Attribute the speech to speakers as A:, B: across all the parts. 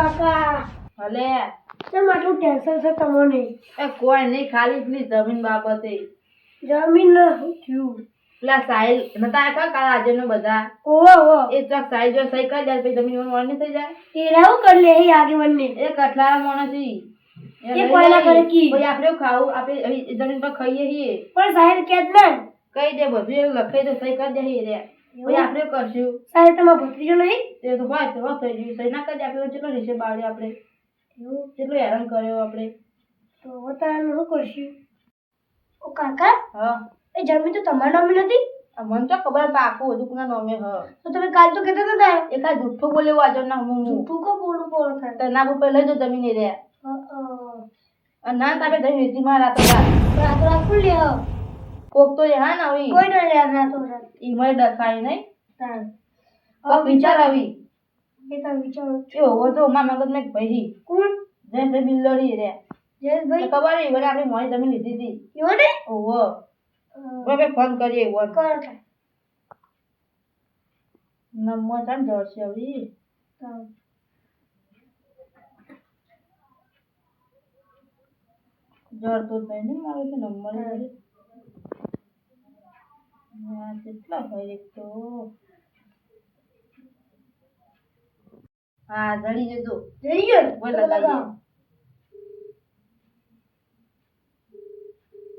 A: કાકા.
B: ભલે.
A: કેમ આટલું ટેન્શન છે તમને?
B: એ કોઈ નહીં ખાલી પેલી જમીન બાબતે.
A: જમીન થયું?
B: પેલા સાહિલ નતા આખા કાલ આજે નો બધા?
A: ઓહો ઓહો
B: એ ચક સાહિલ જો સહી કરી જાય પછી જમીન વણ થઈ જાય?
A: એ રાવું કરી લે આગે આગેવાનને.
B: એ કઠલારા માણસ. એ જાય.
A: કરે કી?
B: પછી આપણે ખાવું આપણે જમીન પર ખાઈએ છીએ.
A: પણ સાહેબ કે જ ના
B: કહી દે બધું લખાઈ દે સહી કરી દે રે. આપણે કરશું.
A: સાહેબ તમારો ભત્રીજો નહીં?
B: તે તો હોય તો થઈ ગયું સહી ના કરી આપણે કેટલો રહેશે બાળ્યો આપણે? કેટલો હેરાન કર્યો આપણે?
A: તો બતાવવાનું શું કરશું? ઓ કાકા
B: હા.
A: એ જમીન તો તમારા નામે નથી?
B: મને તો ખબર પાકું બધું કોના નામે હ.
A: તો તમે કાલ તો કહેતા હતા
B: એ કાંઈ જુઠ્ઠું બોલે એવું આજે ના હું.
A: જૂઠું કો બોલું બોલું થાય
B: તો ના ઉપર લઈ દો જમીન એ રહ્યા ના તાપે જમીન વેચી માં રાતો રાત.
A: રાતો રાત ખુલ્લી હો.
B: કોક તો હા ના હોય
A: કોઈ ડર યાર ના તો
B: ઈ મને ડખાય નહીં
A: તાર
B: કોક વિચાર આવી.
A: એ તો વિચાર
B: એ હોવો તો મારા મગજ ને ભાઈ
A: કોણ?
B: જૈન ભાઈ બિલ્લરી રે
A: જયેશભાઈ
B: તો ખબર એ વળી આપણે મોડી જમીન લીધી હતી.
A: એવો ને
B: ઓહો બબે ફોન કરીએ એવો
A: કર
B: નંબર ને જર્સી આવી
A: તાર.
B: જ નહીં મારો નંબર કેટલા હોય એક તો. હા જડી જજો.
A: જઈ ગયો ને?
B: બોલ
A: તો
B: લગાવીએ.
A: લગાવો.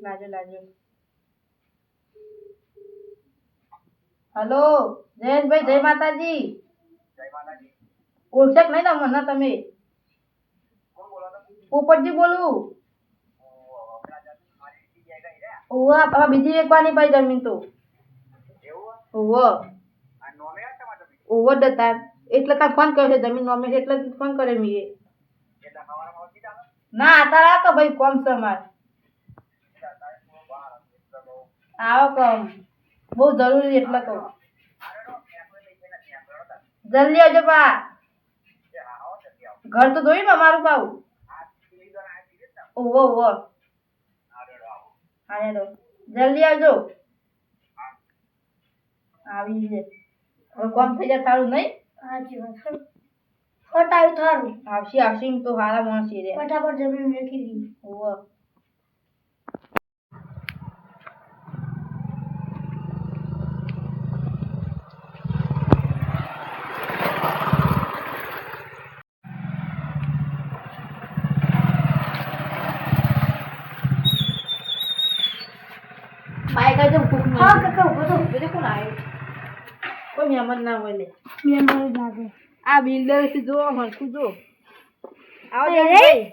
B: લાજો લાજો. હલો જયેશભાઈ જય માતાજી. ઓળખક નહીં તમને તમે. પોપટજી બોલું. ઓવા એક બીજી વેકવાની ભાઈ જમીન તો. ઓવો ઓવો દતા એટલે તાર ફોન કર્યો છે? જમીન નોમે એટલે ફોન કરે મીએ ના, તારા તો ભાઈ કોમ છે માર? આવો કમ બહુ જરૂરી એટલે કહું. જલ્દી આવજો પા. ઘર તો ધોઈ ને મારું પાઉ ઓવો ઓવો હા જલ્દી આવજો. આવી છે. હવે કોમ થઈ જાય સારું નહીં?
A: સાચી વાત છે. ફટ આવ્યું થારું
B: આવશે આવશે તો હારા માણસ રે.
A: ફટાફટ જમીન વેચી દીધી
B: ઓવો બાઈક આજે
A: હા કાકા ઊભો તો
B: જોજે કોણ આવ્યું? કોઈ મહેમાન ના હોય લે આ બિલ્ડરથી જો હરખું જો. આવો
A: અરે.
B: જયેશભાઈ.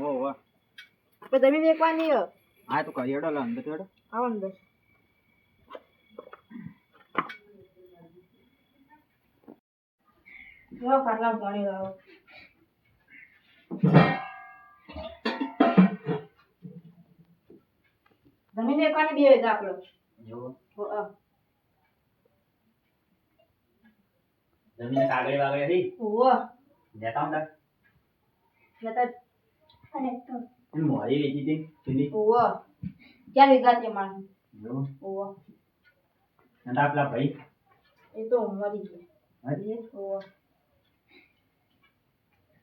C: ઓ વાહ
B: પણ જમીન વેચવાની હો.
C: હા તો કરી હેડો અંદર હેડો.
B: આવો અંદર. જો પાટલા પાણી લાવો. જમીન એકવાની બે વેચા આપણો
C: જો
B: હો,
C: જમીન કાગળ વાગળ હતી
B: ઓવો
C: લેતા હું
B: નતર
A: અને તો
C: તાર મોરી વેચી હતી પેલી
B: ઓવો ક્યાં લીધા છે માણસ
C: જો
B: ઓવો
C: અને તાર પેલા ભાઈ
B: એ તો મરી ગયા
C: હજી
B: ઓવો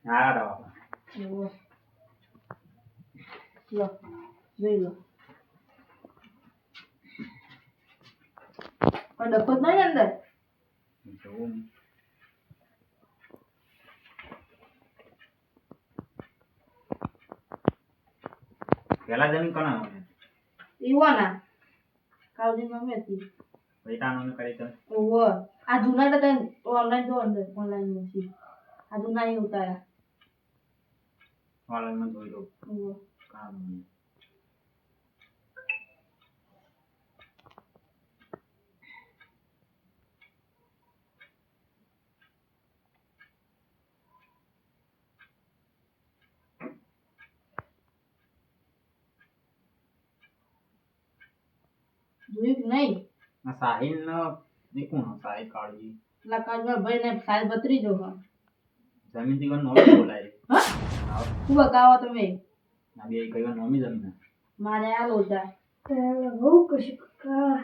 C: હા તા બાપા
B: ઓવો લો જોઈ લો કોઈ ડખો જ નહીં અંદર
C: જો પેલા જમીન કોના નામે?
B: ઈવાના. કાવજી મમ્મી હતી
C: તાર નામે કરી તો?
B: ઓવો આ જૂના હતા ઓનલાઈન જો અંદર ઓનલાઈન મશીન આ જૂના એ ઉતાર્યા.
C: ઓનલાઈનમાં જોઈ દઉં
B: ઓવો
C: કામ
B: જોયું કે નહીં?
C: આ સાહિલ નો દેખું કોણ સાહિલ કાળજી.
B: પેલા કાજમાં ભાઈ ને સાહેબ બત્રી જો
C: જમીનથી નોમી બોલાય.
B: હા? શું બતાવો તમે?
C: ના બે કઈ વાર નોમી જમીન
B: મારે આ લોચા
A: બહુ કશું કા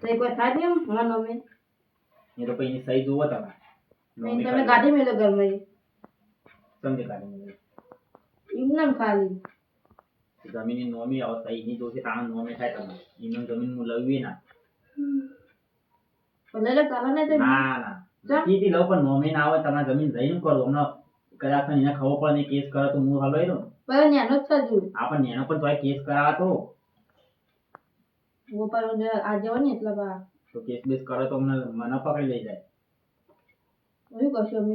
B: તો એક વાર થાય ને એમ હા નોમી.
C: એ તો પછી સહી જોવો તમે.
B: મેં તમે ગાડી મેલો ઘરમાં.
C: સમજે ગાડી મેલે.
B: એમ નામ ખાલી.
C: જમીનની નોમી અવસ્થા એની જોશે તાણ નોમે થાય તમે એમને જમીન હું ના.
B: ભલે ને
C: ના. ના કીધી લઉં પણ નોમી ના આવે તમારે જમીન જઈને કરો. હમણાં કદાચ એને ખબર પડે ને કેસ કરે તો હું હલવાઈ દઉં
B: પણ ન્યાનો જ થજુ
C: આપણને એનો પણ તોય કેસ કરાવે
B: વો પર આજે હોય ને એટલે બા.
C: તો કેસ બેસ કરે તો મને પકડી લઈ જાય.
B: એવું કશું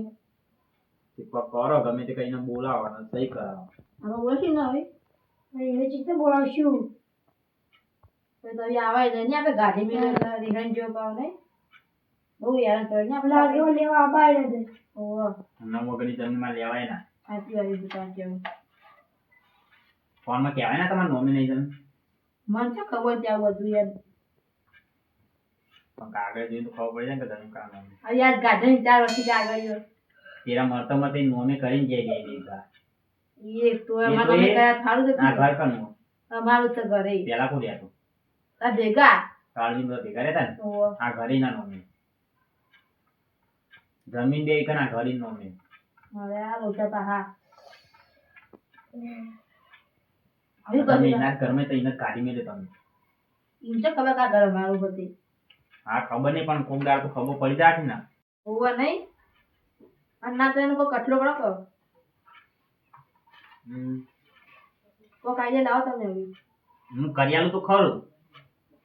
C: કરો ગમે તે કઈને બોલાવો અને સહી કરાવો
B: આમાં બોલશી ને હવે
A: રીતે બોલાવશું.
B: તો તો હવે આવાય નહીં આપણે ગાડી મેં રિહાઈન જેવો પાવ નહીં. બહુ હેરાન કરે ને આપણે.
A: લાગે લેવા આબાય ને
B: ઓહો.
C: હમણાં વગરની જમીનમાં લેવાય ના.
B: સાચી વાળી દુકાન જેવું.
C: ફોનમાં કહેવાય ને તમારે નોમિનેશન
B: મને શું ખબર ત્યાં બધું યાર
C: કાગળ જોઈને તો ખબર પડી જાય ને કે જમીન કામ નોમી
B: યાર ગાડી ચાર વર્ષથી આગળ ગયો
C: તેરા મરતો મતે નોમી કરીને જઈ ગઈ દીધા
B: એ તો
C: એ
B: અમારે
C: તો
B: મમ્મી
C: એ-
B: કયા થાળું તો
C: આ ઘર કનું
B: અમારું તો ઘરે
C: પેલા કોણ રહ્યા
B: આ ભેગા?
C: કાળજી બધા ભેગા રહેતા ને? આ ઘરે ના નોમી. જમીન દે કે ના ઘરી
B: હવે આ લોચા પાહા
C: તમે એના ઘરમાં તો એને કાઢી મેલે તમે.
B: એમ તો ખબર કા ઘર મારું બધી.
C: હા ખબર નહીં પણ કોક તો ખબર પડી જાય ને.
B: ઓહો નહીં. અને ના તો એનો કોઈ કટલો પડો
C: હમ.
B: કોઈ લાવો તમે
C: હું કરિયાલું તો ખરું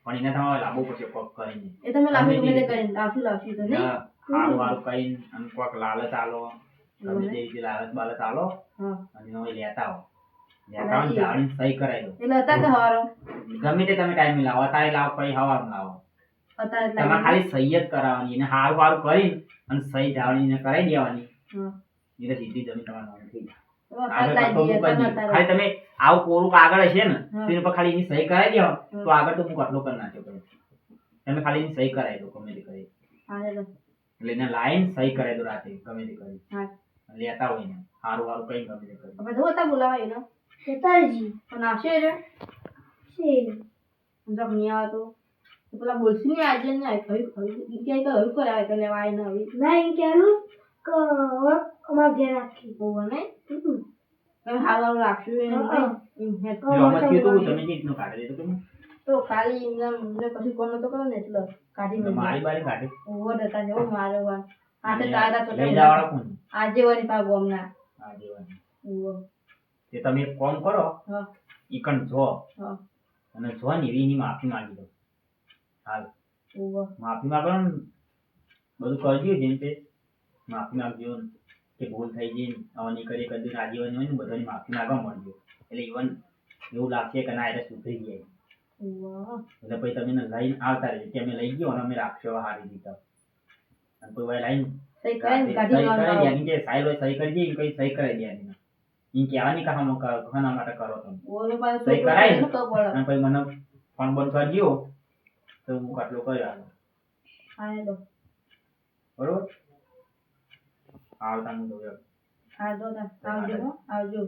C: પણ એને તમારે લાવવું પડશે કોક કરીને.
B: એ તમે લાવી
C: તમે બી-
B: કરીને લાવશું લાવશું તો નહીં?
C: ના, હારું હારું કરીને અને કોક લાલચ આલો. તમે જે રીતે લાલચ બાલચ આલો અને હવે લેતા આવો. લેતા આવો ને સહી કરાવી દો.
B: એટલે હતા કે હવારો.
C: ગમે તે તમે ટાઈમે લાવો અત્યારે લાવો પછી હવારમાં લાવો. તમારે ખાલી સહી જ કરાવવાની હારું હારું કરીને અને સહી જાળીને કરાવી દેવાની. એટલે સીધી જમીન તમારે થઈ જાય.
B: તો
C: ખાલી તમે આવું કોરું કાગળ હશે ને. તેની પર ખાલી એની સહી કરાવી દો તો આગળ તો હું કટલો કરી નાખ્યો. તમે ખાલી એની સહી કરાવી દો ગમે તે કરી. એટલે એને લાઈન સહી કરાવી દો રાતે ગમે તે કરી. લેતા હોય ને હારું હારું કઈ ગમે તે કરી.
B: બધું હતા બોલાવા એનો.
A: કેતાજી
B: પણ આવશે રે.
A: છે
B: સમજા નહીં આવે તો તો પેલા બોલશું ને આજે ને હવે હવે ઈ કહે હવે કરાવે તો લેવાય ને હવે
A: ના એમ કહેવાનું કે હવે અમારે ઘેર રાખી
B: ઓહો નહીં. તમે હારું રાખશું એમ
C: તો
B: ખાલી એમને પછી કશું કોમ નતો કરો ને એટલે કાઢી
C: મારી બારી કાઢી.
B: ઓવો હતા જો મારો વા આતે તારા તો
C: લઈ જવાનો કોણ
B: આજે વળી પા ગોમના
C: આજે દેવાની
B: ઓહો
C: તે તમે એક કામ કરો
B: હા.
C: ઈકણ જો.
B: હા.
C: અને જો ની એવી માફી માંગી દો હાલ.
B: ઓવો
C: માફી માંગો ને બધું કરજો જેમ તે માફી માંગજો ને. કે ભૂલ થઈ ગઈ ને હવે કરી કદી રાજીવાની હોય ને બધાની માફી માંગવા મળજો એટલે ઇવન એવું લાગશે કે ના એટલે સુધરી ગયા. એટલે પછી તમે લઈને આવતા રહેજો. કે અમે લઈ ગયો અને અમે રાખશો હારી દીધા અને કોઈ વાર લાઈન
B: સહી કરે
C: કરી
B: લેવાનું
C: સાહેબ સહી કરી દે કઈ સહી કરી ઈ કહેવાની માટે કરો તમે.
B: ઓલો
C: સહી કરાય અને પછી મને ફોન બંધ કરજો તો હું કટલો
B: કર્યો
C: બરોબર? આવતા હું તો
B: હા જો તા આવજો હો આવજો.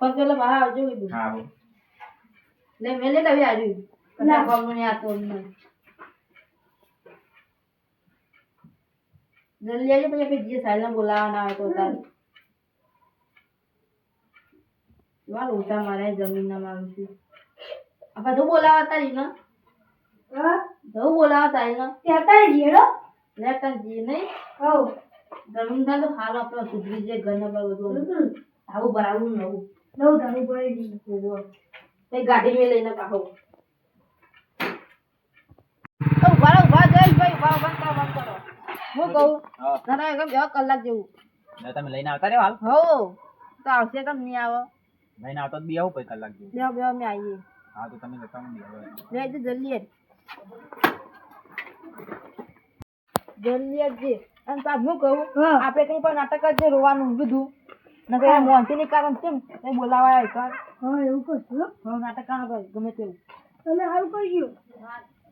B: ફોન પેલા બહાર આવજો કીધું
C: હા હો.
B: મેલે તો જલ્દી આવજો પછી આપણે જે બોલાવવાના તાર. એવા લોચા મારે જમીનના મારું છું આપણે તો બોલાવા તારી ને.
A: હા?
B: જવું બોલાવા તારી ને.
A: કેતારજી હેડો
B: લે ત્યાં જે નહીં.
A: હવ.
B: થાય તો હાલ આપણે સુધરી જાય ઘરના બધું આવું બરાબર નવું.
A: નવું ધારું પડે દીધું
B: ગાડી મેં લઈને પાછો. ઊભા રહો, ઊભા જયેશભાઈ, ઊભા, ઊભા કરો, ઊભા કરો. હું કહું તારા એકમ બે કલાક જેવું.
C: તમે લઈને આવતા રહ્યો હાલ?
B: હો તો આવશે કેમ નહીં આવો.
C: લઈને આવતો બી આવું પછી કલાક જેવું.
B: બે બે અમે આવીએ.
C: હા તો તમે જતા
B: જલ્દી જલ્દી જ જે અને પાછું હું કહું આપણે કઈ પણ નાટક જ છે રોવાનું બધું. નકર મોહનસિંહની કારણ કેમ એ બોલાવા આવે કર.
A: હા એવું કરશું હો.
B: નાટક કાં ભાઈ ગમે તેવું.
A: તમે સારું કરજો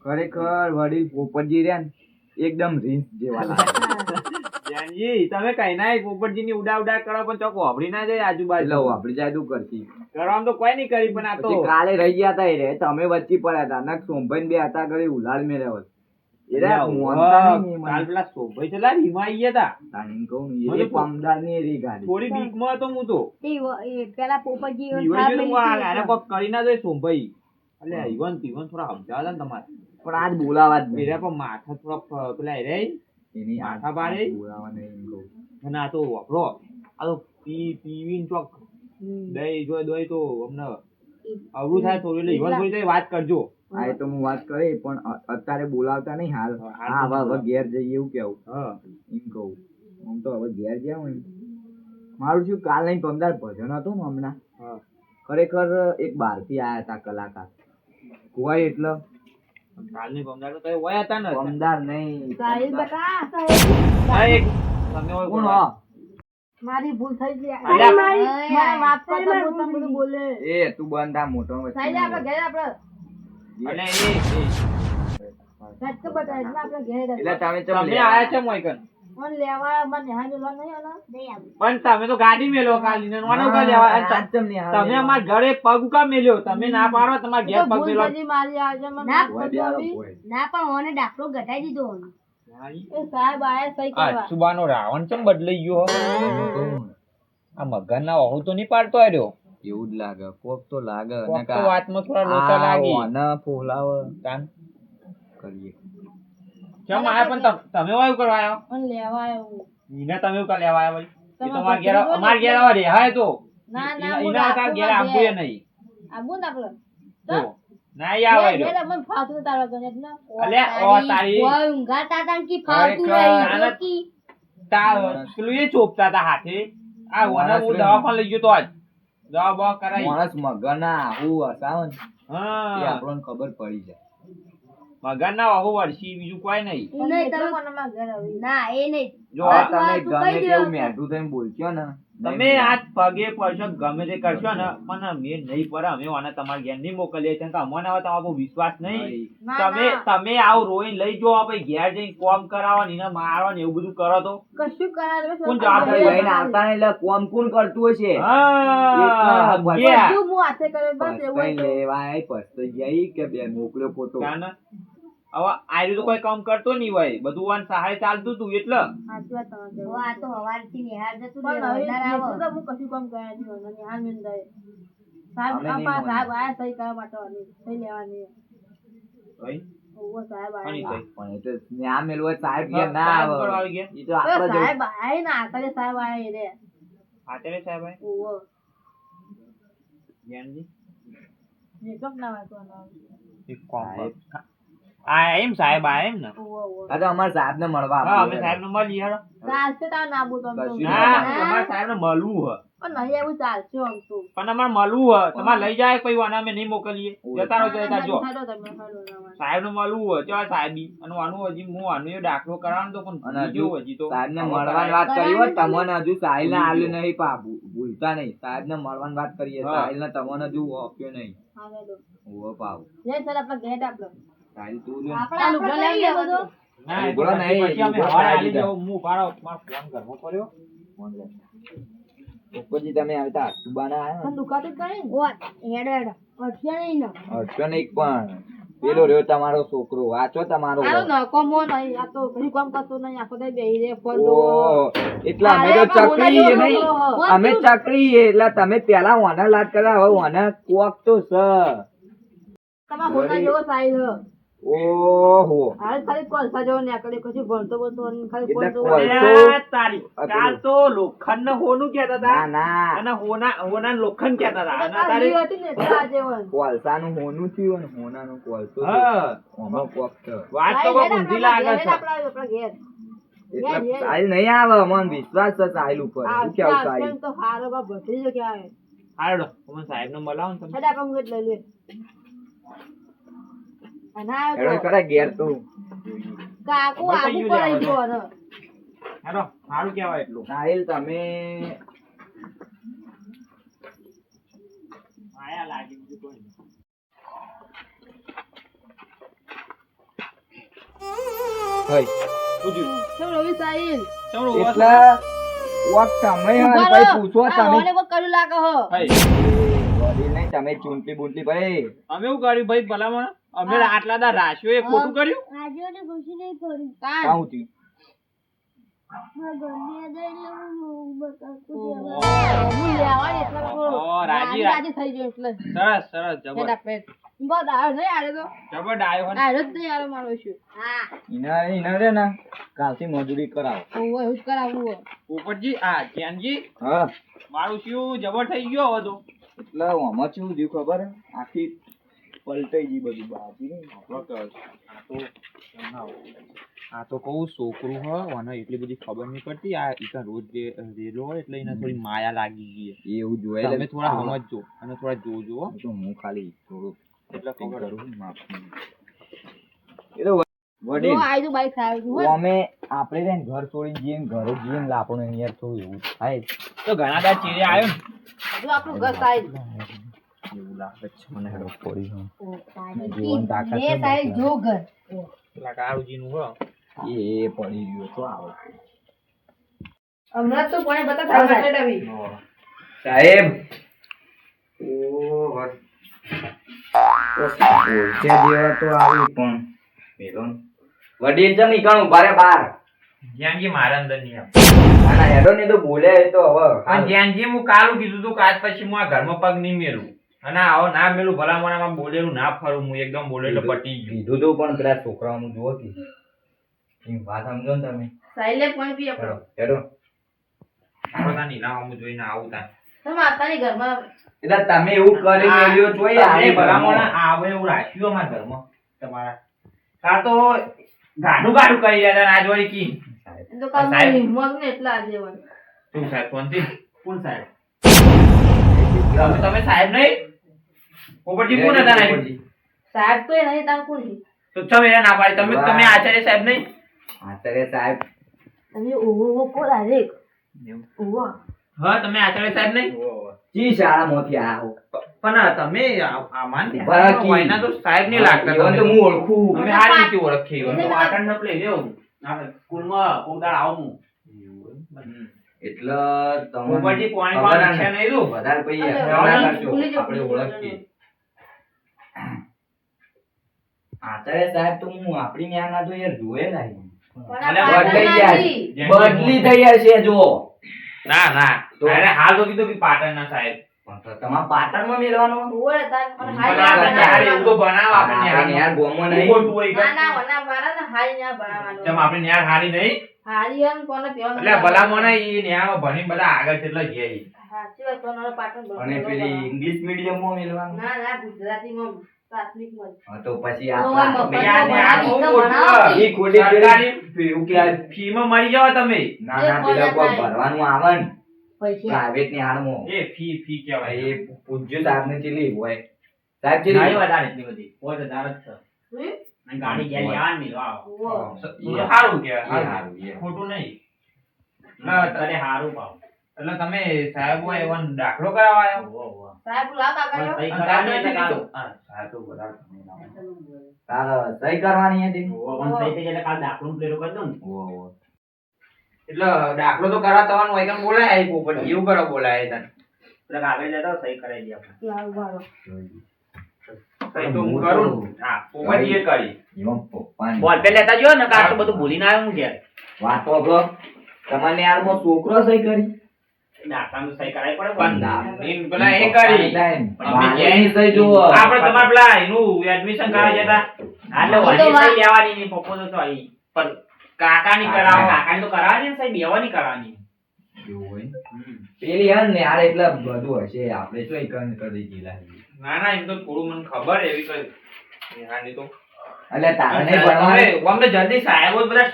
D: ખરેખર વડીલ પોપટજી રહ્યા ને એકદમ રીંસ જેવા
C: તમે કઈ ના પોપટજી ની ઉડા ઉડા કરો પણ ચોક વાપરી ના જાય આજુબાજુ.
D: લઉં આપડી જાય તું
C: કરવાનું તો કોઈ નહીં કરી પણ આ તો.
D: કાલે રહી ગયા હતા એ રે તમે વચ્ચે પડ્યા હતા નક સોમભાઈ બે હતા ઘરે ઉલાડ મેળ્યા પણ આજ બોલાવા જ
E: પણ માથા થોડા પેલા રે
D: એની
E: માથા બારે?
D: બોલાવા નહીં
E: અને આ તો વાપરો આ તો પી પીવીને ચોક. દઈ જો દઈ તો અમને અવરું થાય થોડું એટલે ઈવન થોડી વાત કરજો.
D: હા એ તો હું વાત કરી પણ અત્યારે બોલાવતા નહીં હાલ.
E: હા,
D: હા હવે હવે ઘેર જઈએ એવું કેવું. એમ કહું. હું તો હવે ઘેર જાઉં એમ. મારું શું કાલ નહીં પમદાર ભજન હતું ને હમણાં. ખરેખર એક બહારથી આયા હતા કલાકાર. હોય એટલે.
E: કાલની પમદાર તો હતા ને
D: પમદાર નહીં.
F: સાહિલ
D: પમદાર.
E: હા, તમે
D: કોણ
E: કોણ?
D: હો?
B: મારી ભૂલ થઈ ગઈ.
F: મારી-
B: કરતા બોલે.
D: એ તું બંધ આ મોટો
B: સાહેબ આપણે ઘરે આપણે.
E: અને? પણ તમે તો ગાડી મેલો કાલી કા તમે અમારા ઘરે પગ ઉકા મેલ્યો. તમે ના પાડો તમારા ઘેર પગ મેલો.
F: ના, પણ મને ડાકરો ઘટાઈ દીધો
B: સાહેબ આયા સહી કરવા.
E: સુબાનો રાવણ ચમ બદલાઈ ગયો આ મગન ના ઓહુ તો નહીં પાડતો આવ્યો
D: એવું જ લાગે. કોક તો લાગે
E: કોક
D: અને
E: તો
D: કા-
E: વાતમાં થોડા લોચા લાગી.
D: ઓને ફોલાવ.
E: તાન.
D: કરીએ.
E: કેમ આયા પણ તમે વાયુ કરવા આવ્યો
B: પણ લેવા આવ્યો
E: ઈને તમે કા લેવા આવ્યા ભાઈ? એ
B: તમે
E: તો મારા ઘેર અમાર ઘેર આવા રેહાય તો.
B: ના ના
E: ઈના કા ઘેર
B: આબુ એ
E: નહીં.
B: આબુ ના આપણે
E: તો? ના
B: યાર મને ફાતું તારા ઘરે. ના
E: અલે ઓ તારી
F: ઓ ઊંઘા ને કે
D: ખરેખર.
F: નહીં.
E: આના- તાર પેલું એ ચોપતા હતા હાથે. આ વના હું દવાખાને લઈ ગયો તો આજ. દવા બવા કરાઈ
D: માણસ મગના આવું હસાવે ને એ
E: હા
D: આપણને ખબર પડી જાય.
E: મગન ના આવું વર્ષી બીજું કોઈ નહીં.
F: ના એ નહીં.
E: જો
D: તમે ગમે તેવું મેઢું થઈને બોલશો ને.
E: તમે આજ પગે પડશો ગમે તે કરશો ને પણ અમે નહીં પર અમે આને તમારા ઘેર નહીં મોકલીએ છીએ. કે અમને હવે તમારો બહુ વિશ્વાસ નહીં. તમે તમે આવું રોઈ લઈ જો ભાઈ ઘેર જઈને કોમ કરાવો ને મારવા ને એવું બધું કરો તો.
B: કશું કરાવે
E: કોણ
B: તમે
E: જવાબ
B: ઘરે
D: લઈને આવતા ને એટલે કોમ કોણ કરતું હશે?
E: હા.
B: બધું હું હાથે કરે બસ એવું.
D: લેવાય પછી જઈ કે બે મોકલ્યો ફોટો.
E: હવે આયુ તો કોઈ કામ કરતો નહીં હોય. બધું વાન સહાય ચાલતું તું એટલે.
B: સાચી વાત તમારી.
F: આ તો હવારથી નિહાળ જતું
B: પણ હવે તો હું કશું કામ કર્યા નથી મને નિહાળ મેં દે. સાહેબ આપા સાહેબ આયા સહી કરવા માટે આવી. સહી લેવાની.
E: ભાઈ,
B: સાહેબ
D: સાહેબ
E: હા, સાહેબ
B: સાહેબ સાહેબ
E: સાહેબ. આ એમ સાહેબ આ એમ ને?
D: આ તો અમાર સાહેબ ને મળવા
E: હા અમે સાહેબ ને મળી હેડો.
B: ચાલશે તાર ના તો આમ તો.
D: કશું
E: ના અમાર સાહેબ ને મળવું હ
B: પણ નહીં એવું ચાલશે આમ તો.
E: પણ અમારે મળવું હ તમારે લઈ જાય કોઈ વાના અમે નહીં મોકલીએ. જતા રહો જતા જો. સાહેબ ને મળવું હોય. ચાલ સાહેબી. અને આનું હજી હું આનું દાખલો કરાવવાનો તો પણ
D: અને
E: ભૂલી
D: હજુ
E: તો
D: સાહેબ ને મળવાની. વાત કરી
F: હોય
D: તમને હજુ સાહિલ ને આલ્યું નહીં પા ભૂલતા નહીં. સાહેબ ને મળવાની વાત કરીએ.
E: સાહેબ
D: સાહિલ ને તમને હજુ આપ્યો નહીં.
B: હા
D: ઓવો પાવ.
B: જય સર આપણે ગેટ આપણે
D: સાહિલ તું જો ને.
F: આપણે
B: આ
F: આપણે
B: લુગડો
F: કરી
B: લેવા
F: લેવો તો.
E: ના એ તો
D: ઉઘડો
E: પછી
D: નહીં,
E: પછી અમે હવારે
D: કાઢી
E: આલી હું મારો મારો ફોન ઘરમાં પડ્યો.
D: ફોન લે. ઉપરથી તમે આવતા સુબાના
B: પણ
D: આવ્યા
B: દુખાતું જ નહીં.
F: ઓ, હેડો હેડો. નહીં ને.
D: હર્ષો નહીં પણ. પેલો રહ્યો તમારો છોકરો. વાંચો તમારો
B: આનો નકો મો નહીં. આ તો કશું કામ કરતો નહીં. આખો દાડો બેહી રહે ફોન જોવો.
D: ઓહો, એટલે અમે તો ચકરી નહીં. અમે ચકરી એટલે તમે પેલા ઓના લાટ કરા હવે ઓના કોક તો સ
B: તમારા હોના જેવો સાઈઝ હ.
D: ઓહો.
B: હાલ ખાલી કોલસા જેવો નીકળે કશું ભણતો ભણતો ખાલી
E: તારી કાલ તો લોખંડ ને હોનું કેતા
D: ના
E: હતા.
D: ના
E: અને હોના હોના લોખંડ કહેતા હતા. અને તારી
B: હતી ને એટલે આ જેવો.
D: હોનું થયું ને હોનાનું કોલસો
E: હા.
D: ઓમાં કોક
E: વાત તો ઊંધી લાગે છે.
B: આપણા ઘેર.
D: એટલે
B: યે, યે.
D: સાહિલ નહીં આવે મને વિશ્વાસ છે સાહિલ ઉપર.
B: આ
D: શું કેવું સાહિલ
B: તો હારો બા ભત્રીજો કહેવાય.
E: હાલો તમે સાહેબ નો મળાવો ને તમે
B: લઈ. અને આ
D: હેડો કરે ઘેર તું
B: કાકુ આબુ આવી ગયો ને.
E: હેલો સારું કહેવાય એટલું
D: સાહિલ તમે
E: માયા લાગી બીજું કોઈ
D: હઈ
E: શું થયું?
B: રવિ સાહિલ?
E: ઊભા
D: એટલે
E: થા.
D: કોક સમય હોય
B: ઊભા
D: પછી
B: રહો.
D: પૂછો તમે
B: મને કોક કર્યું લાગે હો
E: હઈ.
D: વડીલ નહીં તમે ચૂંટલી બુંટલી ભાઈ
E: અમે શું કર્યું ભાઈ ભલામણ? અમે આટલા દા રાશિયો એ ખોટું કર્યું?
A: રાજ્યોને ખુશી નહીં કરી
B: તાન.
D: કાં થયું
A: હું
B: હું. હા
D: મજૂરી કરાવો.
E: પોપટજી આ જ્ઞાનજી
D: હા.
E: મારું શું જબર થઈ ગયો હવે તો?
D: એટલે આમાં શું થયું ખબર આખી પલટાઈ ગઈ બધું બાજી
E: આ તો કઉ છોકરું હોય. કહું છોકરું હ અને એટલી બધી ખબર નહીં પડતી. આ ઈકા રોજ રેલો હોય એટલે એને થોડી માયા લાગી ગઈ
D: એવું જોયે
E: તમે થોડા સમજજો અને થોડા જોજો હો.
D: તો હું ખાલી થોડું
E: એટલે ખબર
D: કરું માફ એ તો વડીલ.
B: જો બાઈક આવ્યું
D: અમે આપણે રે ઘર છોડી જઈએ ઘરે જઈએ ને લાપણું અહીંયા થોડું એવું થાય.
E: તો ઘણા દા ચીરે આવ્યો
B: જો આપણું ઘર સાઈડ.
D: એવું લાગે છે મને. હેડો પડી ગયું. જીવન તાકાત છે ને
B: જો ઘર.
E: પેલા કાળુજીનું હો.
D: એ એ પડી ગયો તો આવે.
B: હમણાં તો કોણે બતાવ્યું સાઈડ આવી.
D: સાહેબ. ઓહો તો તો આવી પણ. પેલો ને. વડીલ છે નીકળું બારે બાર.
E: જ્ઞાનજી મારા અંદર નહીં
D: ના હેડો ને તો બોલે તો હવે.
E: પણ જ્ઞાનજી હું કાલું કીધું તું કે પછી હું આ ઘરમાં પગ નહીં મેલું. અને આવો ના મેલું ભલામણામાં બોલેલું ના ફરું હું એકદમ બોલે એટલે પટી ગયું.
D: કીધું તો પણ પેલા છોકરાઓનું જુઓ કે. વાત સમજો ને તમે.
B: સાઈલે પણ પી આપણો.
D: હેડો હેડો.
E: નીલા હું જોઈને આવું તા
B: તમે ઘરમાં
D: એટલે તમે એવું કરી મેલ્યો છો યાર
E: તમને ભલામણ આવે એવું રાખ્યું અમારા ઘરમાં તમારા. કાં તો ગાડું ગાડું કરી રહ્યા હતા આજ વળી કી
B: તો
E: સાહેબ.
B: હિંમત ને એટલા આજે હોય.
E: શું સાહેબ શાંતિ કોણ સાહેબ તમે તમે સાહેબ નહીં પોપટજી કોણ હતા નાની?
B: સાહેબ તો એ નહીં તાર કોણ છે?
E: તો તમે ના પાડી તમે તમે આચાર્ય સાહેબ નહીં
D: આચાર્ય સાહેબ
B: તમે ઓહો ઓહો કો direct. ઓહો.
E: હા તમે આચાર્ય સાહેબ નહીં?
D: ચી શાળામાંથી આવો.
E: પણ તમે આ- આમાં. કોઈના તો સાહેબ નહીં લાગતા
D: તો હું ઓળખું.
E: અમે સારી રીતે ઓળખી
B: એટલે
E: એવા.
C: પાટણ ન પ્લે લેવું સ્કૂલમાં કોક આવું
D: એટલે
E: છે નહીં?
D: વધારે. આપણે ઓળખીએ. આચાર્ય સાહેબ તો હું આપણી ન્યા ના તો યાર
B: આ પાટણ
D: છે. બદલી થઈ હશે જો
E: ના ના? અરે હાલ તો કીધું કે પાટણના સાહેબ.
D: તમારે પાટણમાં મેળવાનો?
B: ઓહો તાર
E: પણ
B: ના
E: ન્યાર એવું તો બનાવ આપણે
D: યાર
E: યાર
D: ગોમો
E: નહીં. ખોટું હોય
B: ના ના વના મારા ને હાલ ના બનાવવાનો.
E: જેમ આપણે ન્યાર હારી નહીં.
B: હારી એમ કોને પીવાનું
E: એટલે ભલા મને ઈ ન્યા ભણી બધા આગળ છે એટલે ગયા ઈ.
B: સાચી વાત તો પાટણ
D: અને પેલી
B: ઇંગ્લિશ
D: ઇંગ્લિશ મીડિયમમાં મેળવાનું?
B: ના ના ગુજરાતી
D: માં તો પછી
E: સરકારી
D: એવું કે
E: ફીમાં મરી જાવ તમે.
D: ના ના પેલા કોઈ ભરવાનું આવે ને પ્રાઇવેટની હાડમાં
E: એ ફી ફી કહેવાય.
D: એ પૂજ્ય સાહેબ ને ચેલી હોય. સાહેબ
C: નહીં
D: ચેલી
C: વધારે એટલી બધી. પાંચ તો જ છે. ગાડી ગયા
B: યારની
E: વાહ. સારું કહેવાય. સારું. ખોટું નહીં. એટલે
C: અરે હારું પાવ.
E: એટલે તમે સાહેબ હોય એવો દાખલો કરાવવા આવ્યો.
B: સાહેબ લાવ કાકા
E: સાહેબ
C: એટલે.
E: સાહેબ તો બધા તમે
D: સહી કરવાની હતી?
C: પણ સહી થઈ એટલે કાલ દાખલું પેલું કરી દઉં ને.
E: એટલે દાખલો તો કરા તમારું હોય કેમ બોલાય આઈ પોપટ એવું કરો બોલાય તને.
C: એટલે કાગળ લેતા સહી કરાવી દે આપણે.
B: લાવ બારો.
E: સહી તો હું કરું. હા પોપટ એ કરી.
D: એમાં પપ્પાની
C: બોલ પેન લેતા જો ને કાલ તો બધું ભૂલીને આવ્યો હું ઘેર.
D: વાતો કહો તમારે યારમાં છોકરો સહી કરી?
C: દાખલાનું સહી કરાવી પડે
E: પણ
C: પણ
E: પેલા એ કરી.
D: વાલીની સહી જુઓ.
E: આપણે તમારે પેલા એનું એડમિશન કરાવી જતા
C: એટલે વળી સહી લેવાની નહીં પપ્પો તો તો અહીં.
E: પણ કાકાની કરાવો
C: કાકાની તો કરાવવાની ને સહી બેવાની કરાવવાની.
D: ને. પેલી હન ને યાર એટલે બધું હશે આપણે શું એકન કરી દીધા?
E: ના ના એમ તો થોડું મને ખબર એવી કઈ હાની તો.
D: એટલે ભણવાનું?
E: તો જલ્દી સાહેબો બધા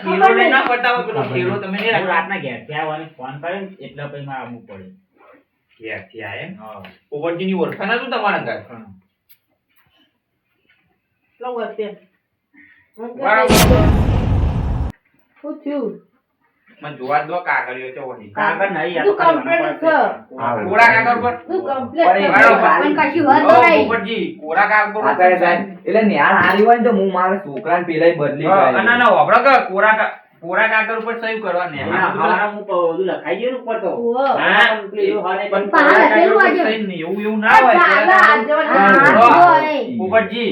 E: ના હોય પેલો તમે
C: રાતના ઘેરથી આવ્યો અને ફોન કર્યો એટલે પછી મારે આવવું પડે.
E: એમ?
C: હા.
E: પોપટજીની ઓળખાણ હતું તમારા ઘર?
B: લો
E: બરાબર
B: શું થયું?
E: મને જોવા દો કાગળિયો છે. ઓલી
C: કાગળ નહીં,
B: તું
C: તો ખાલી
B: complete
C: વાના
B: છે.
E: કોરા કાગળ પર?
B: તું complete
D: પણ એ
B: કર.
D: બરાબર.
B: પણ કશું વાત નહીં.
E: પોપટજી કોરા કાગળ પર
D: આચાર્ય સાહેબ એટલે ન્યાર હારી હોય ને તો હું મારા છોકરાને પેલા બદલી
E: હા, ના ના વાપરો કે કોરા કોરા કાગળ ઉપર સહી કરવાની
C: હા, હું બધું લખાઈ ગયું ઉપર તો.
E: હા.
C: પણ એવું હાલે
E: પણ
F: પહાડ
E: કોરા કાગળ
F: લખેલું
E: સહી નહીં, એવું એવું ના હોય. પોપટજી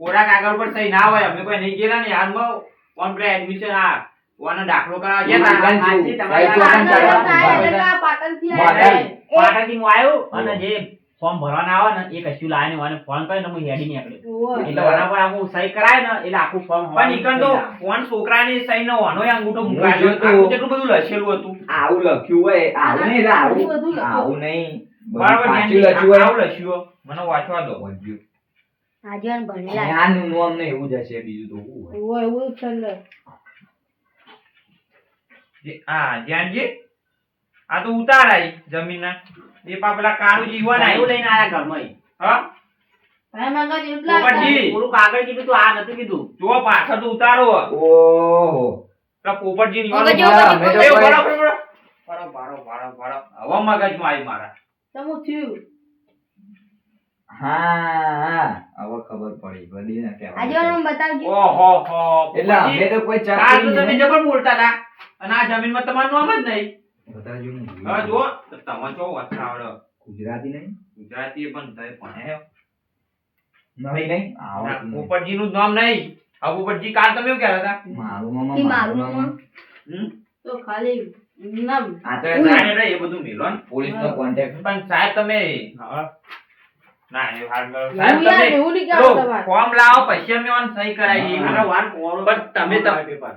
E: કોરા કાગળ પર સહી ના હોય. અમે કોઈ નહીં ગયેલા ને હાલમાં પેલા એડમિશન આ. કોનો દાખલો કરાવ ગયા તા.
C: હા, સાચી તમારી
E: સાચી
C: વાત.
E: વાત.
B: પાટણ
E: કરવા
B: જતા
E: ઊભા
B: એટલે આ પાટણથી
E: પાટણ.
B: આવ્યા.
C: હું આવ્યો અને જે ફોર્મ ભરવાના આવે ને એ કશું લાવે ને મને ફોન કરીને હું હેડી નીકળ્યો એટલે આના પર આખું સહી કરાય ને એટલે આખું ફોર્મ
E: પણ નીકળ તો કોણ છોકરાની સહી નો વાનો અંગૂઠો મુકાયો. કેટલું બધું લખેલું હતું
D: આવું લખ્યું હોય આવું નહીં
B: આવું
D: આવું નહીં
E: બરાબર
D: પાછું લખ્યું હોય
E: આવું લખ્યું. મને વાંચવા દો
D: વધ્યું.
F: આજીવન ભણેલા
D: જ્ઞાનનું નામ ને એવું જ હશે બીજું તો એવું હોય
B: એવું છે ને.
E: જે- હા જ્ઞાનજી આ તો ઉતારાય જમીનના. એ પા પેલા કાળું જીવન આવ્યું
C: લઈને આયા ઘરમાં
E: હા. પોપટજી.
C: કાગળ કીધું તું આ નથી કીધું.
E: જો પાછળ તો ઉતારો હો.
D: ઓહો.
E: પોપટજી મગજમાં આવી મારા.
D: હા હા. હવે ખબર પડી બધી ને કહેવાય.
F: આજીવન બતાવજો.
E: ઓહો હો
D: એટલે અમે તો કોઈ
E: આ તો તમે જબર બોલતા હતા. અને આ જમીનમાં તમારું નામ જ નહીં.
D: બતાવજો ને.
E: હવે જુઓ. તમે છો વાંચતા
D: ગુજરાતી નહીં?
E: ગુજરાતી પણ તમે ભણ્યા
D: નહીં નહીં. આવડતું નહીં.
E: પોપટજી નું નામ નહીં. હવે પોપટજી કાલ તમે એવું કહેતા હતા
D: મારું મામા
F: ઈ
D: મારું
F: મારું
D: મામા.
E: હમ?
B: તો ખાલી નામ.
D: આ તો
E: સાહેબ એ બધું મેલો ને.
D: પોલીસનો કોન્ટેક્ટ
E: પણ સાહેબ તમે હા. ના એ
B: એવું એવું નહીં કહેવાનું
E: ફોર્મ લાવો પછી અમે ઓન સહી કરાવીએ
D: હા.
C: વાર કોરો
E: પણ તમે
C: પેપર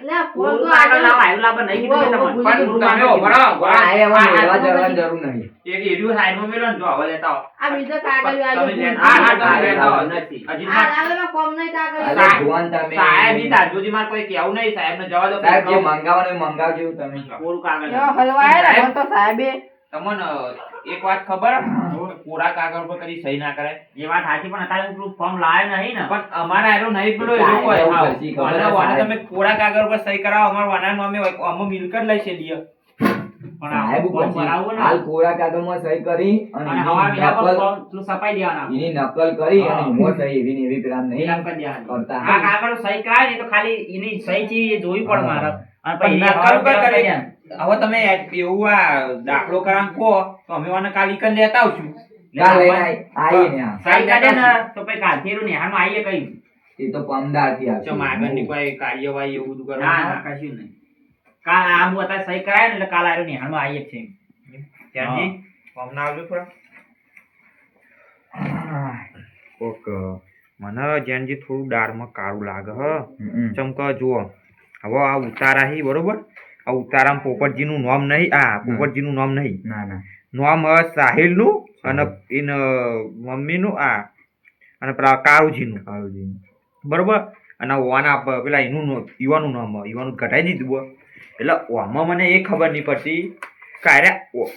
B: એટલે આ ફોન
C: થોડું
B: તો
C: કાગળ
B: આગળ-
C: લાવો આયુ લાવો નહીં કીધું
B: ઊભો,
C: કે
B: ઊભો,
C: તમને.
B: ભૂલી
E: પણ
B: ગયો.
E: તમે ઊભો રહો, ઊભો રહો.
D: આ એ હવે
E: આ-
D: લેવા
E: આ-
D: જવાની જરૂર નહીં
E: એક એરિયું સાઈડમાં મેલો ને જો હવે લેતા આવો.
B: આ બીજો કાગળ
E: તમે
B: આવ્યો.
E: લેતા- હા, હા, તમે
D: આ
E: લેતા આવો.
C: નથી.
E: હજી
B: આ
E: માર-
D: તમે
E: સાહેબ ઈ તાર સુધી મારે કોઈ કહેવું નહીં સાહેબને જવા દો
D: સાહેબ જે મંગાવજો તમે
C: કોરું કાગળ
B: એવા હલવાય ને, મને તો સાહેબે
E: તમને એક વાત ખબર કોરા કાગળ પર કરી સહી ના કરાય?
C: એ વાત સાચી પણ અત્યારે હું ફોર્મ લાવ્યો નહીં ને.
E: પણ અમારા એનો નહીં પેલો એ લોકો. તમે કોરા કાગળ પર સહી કરાવો અમારા વાના નામે હોય, અમે મિલકત લઈ છે લીએ
C: પણ
D: સાહેબ
C: ફોર્મ
D: પછી
C: ભરાવવું ને.
D: હાલ કોરા કાગળમાં સહી કરી અને
C: અને હવા
D: એની
C: મહિના પર
D: નકલ
C: ફોર્મ દેવાના.
D: એની નકલ કરી અને
C: હા.
D: સહી એવી એવી પેલા નહીં
C: એમ કરી દેવાની.
D: કરતા.
C: આ કાગળ સહી કરાય ને તો ખાલી એની સહી છે જોવી પડે મારે. અને પછી
E: નકલ
C: હવા
E: તમે એવું આ દાખલો કરાવ કહો તો અમે વાને કાલ ઈકન લેતા આવશું.
C: તો પછી કાલથી એનું આવીએ કઈ.
D: એ તો પમદારથી
E: જો આગળની કોઈ કાર્યવાહી એવું બધું
C: ના ના કશું નહીં. કાલ આ હું અત્યારે સહી કરાય ને એટલે કાલ આનું નેહામાં આવીએ છે
E: ત્યાંથી ફોર્મ આવજો થોડા. કોક મને જેનજી થોડું દાળમાં કાળું લાગે હ.
D: હમ.
E: ચમક જુઓ. હવે આ ઉતારા હી બરોબર? આ ઉતારામાં પોપટજીનું નામ નહીં આ પોપટજીનું નામ નહીં.
D: ના ના.
E: નામ હવે સાહિલનું અને એન મમ્મીનું આ અને કાળુજીનું.
D: કાળુજી
E: બરોબર? અને ઓના પેલા એનું નો- યુવાનું નામ હ. યુવાનું ઘટાઈ દીધું એટલે ઓમાં મને એ ખબર નહીં પડતી કે અરે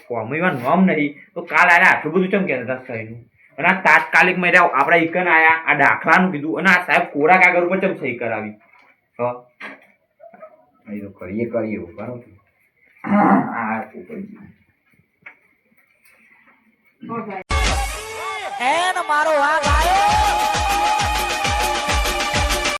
E: ઓમાં એવા નામ નહીં. તો કાલ અરે આટલું બધું ચમ કહેતા હતા સહીનું અને આ તાત્કાલિક મેં આપણા ઇકન આયા આ દાખલાનું કીધું અને આ સાહેબ કોરા કાગળ ઉપર ચમ સહી કરાવી. તો
D: કરીએ કરીએ એવું કરો એન મારો
B: વાઘ આવ્યો